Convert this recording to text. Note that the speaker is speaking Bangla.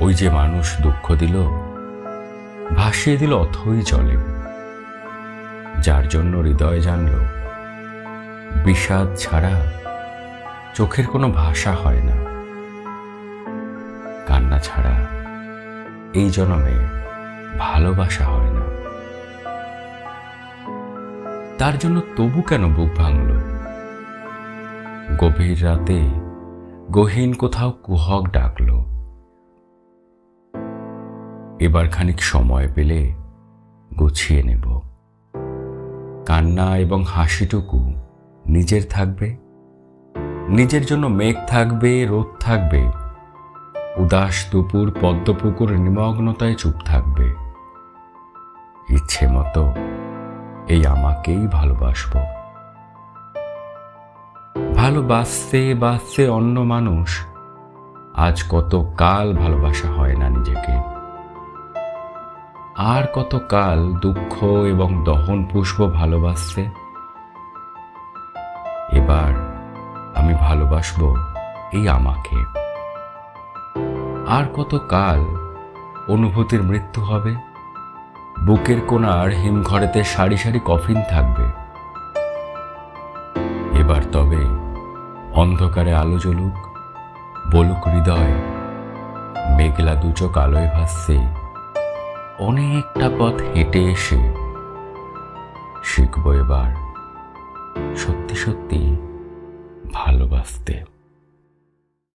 ওই যে মানুষ দুঃখ দিল, ভাসিয়ে দিল অথই জলে। যার জন্য হৃদয় জানল, বিষাদ ছাড়া চোখের কোনো ভাষা হয় না। কান্না ছাড়া এই জনমে ভালোবাসা হয় না। তার জন্য তবু কেন বুক ভাঙল? গভীর রাতে গহীন কোথাও কুহক ডাকলো। এবার খানিক সময় পেলে গুছিয়ে নেব। কান্না এবং হাসিটুকু নিজের থাকবে, নিজের জন্য মেঘ থাকবে, রোদ থাকবে, উদাস দুপুর, পদ্মপুকুর, নিমগ্নতায় চুপ থাকবে। ইচ্ছে মতো এই আমাকেই ভালোবাসবো। ভালোবাসতে বাসতে অন্য মানুষ, আজ কত কাল ভালোবাসা হয় না নিজেকে। আর কত কাল দুঃখ এবং দহন পুষ্প ভালোবাসতে এবার আমি ভালোবাসবো এই আমাকে। আর কত কাল অনুভূতির মৃত্যু হবে? বুকের কোণার হিমঘরেতে সারি সারি কফিন থাকবে। এবার তবে অন্ধকারে আলো জ্বলুক, বলুক হৃদয়, মেঘলা দুচোখ আলোয় ভাসছে। অনেকটা পথ হেঁটে এসে শিখব এবার সত্যি সত্যি ভালোবাসতে।